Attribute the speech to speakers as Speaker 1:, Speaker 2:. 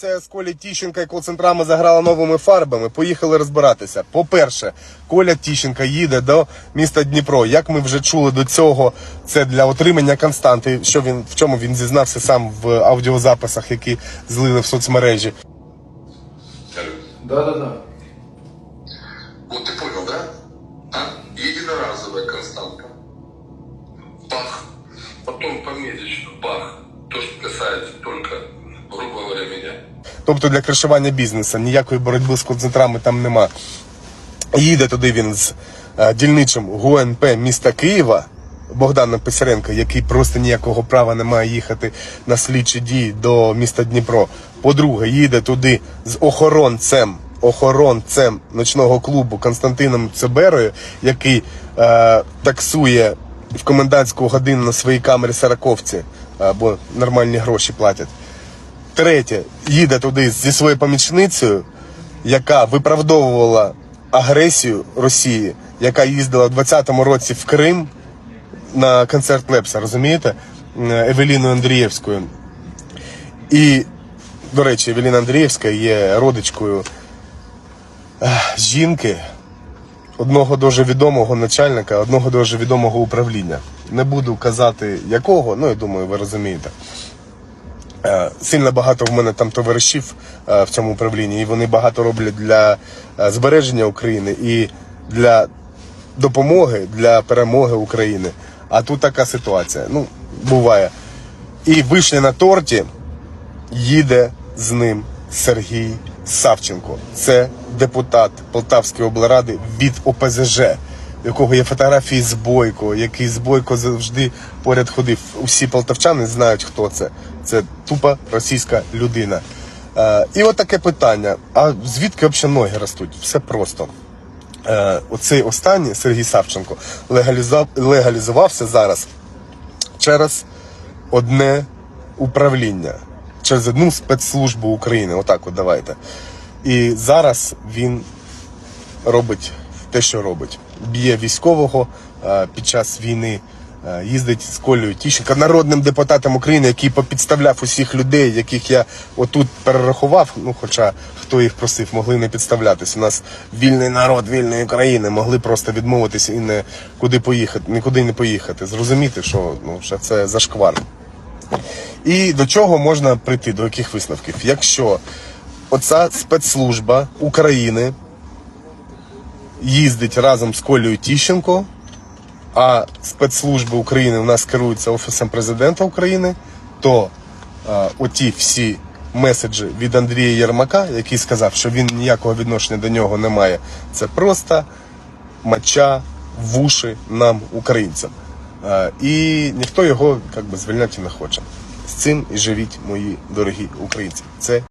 Speaker 1: Ситуація з Колі Тіщенка і колцентрами заграла новими фарбами. Поїхали розбиратися. По-перше, Коля Тіщенка їде до міста Дніпро. Як ми вже чули до цього, це для отримання константи. Що він в чому він зізнався сам в аудіозаписах, які злили в соцмережі.
Speaker 2: Да-да-да.
Speaker 3: Вот ты понял, да? А? Единоразовая константа. Бах. Потом помесячно. Бах. То, что касается только, грубо говоря, меня.
Speaker 1: Тобто для кришування бізнесу ніякої боротьби з концентрами там нема. Їде туди він з е, дільничим ГУНП міста Києва Богданом Писаренко, який просто ніякого права не має їхати на слідчі дії до міста Дніпро. По-друге, їде туди з охоронцем. Охоронцем ночного клубу Константином Циберою, який е, таксує в комендантську годину на своїй камері сороковці, або нормальні гроші платять. Третє, їде туди зі своєю помічницею, яка виправдовувала агресію Росії, яка їздила в 20-му році в Крим на концерт Лепса, розумієте? Е, Евеліною Андрієвською. І, до речі, Евеліна Андрієвська є родичкою жінки одного дуже відомого начальника, одного дуже відомого управління. Не буду казати якого, ну я думаю, ви розумієте. Е, Сильно багато в мене там товаришів е, в цьому управлінні, і вони багато роблять для е, збереження України і для допомоги для перемоги України. А тут така ситуація. Ну, буває. І вишня на торті їде з ним Сергій Савченко. Це депутат Полтавської облради від ОПЗЖ, якого є фотографії з Бойко, який з Бойко завжди поряд ходив. Усі полтавчани знають, хто це. Це тупа російська людина. Е, і от таке питання: а звідки взагалі ноги ростуть? Все просто. Е, оцей останній Сергій Савченко легалізав, легалізувався зараз через одне управління, через одну спецслужбу України. Отак, от давайте. І зараз він робить те, що робить. Б'є військового е, під час війни. е, Їздить з Колею Тіщенка, народним депутатом України, який попідставляв усіх людей, яких я отут перерахував. Ну, хоча хто їх просив, могли не підставлятись. У нас вільний народ вільної країни, могли просто відмовитися і не куди поїхати, нікуди не поїхати. Зрозуміти, що ну що це зашквар. І до чого можна прийти, до яких висновків? Якщо оця спецслужба України їздить разом з Колею Тіщенко, а спецслужби України у нас керуються Офісом президента України, то е, оті всі меседжі від Андрія Єрмака, який сказав, що він ніякого відношення до нього не має, це просто моча в уші нам, українцям. Е, і ніхто його як би, звільняти не хоче. З цим і живіть, мої дорогі українці. Це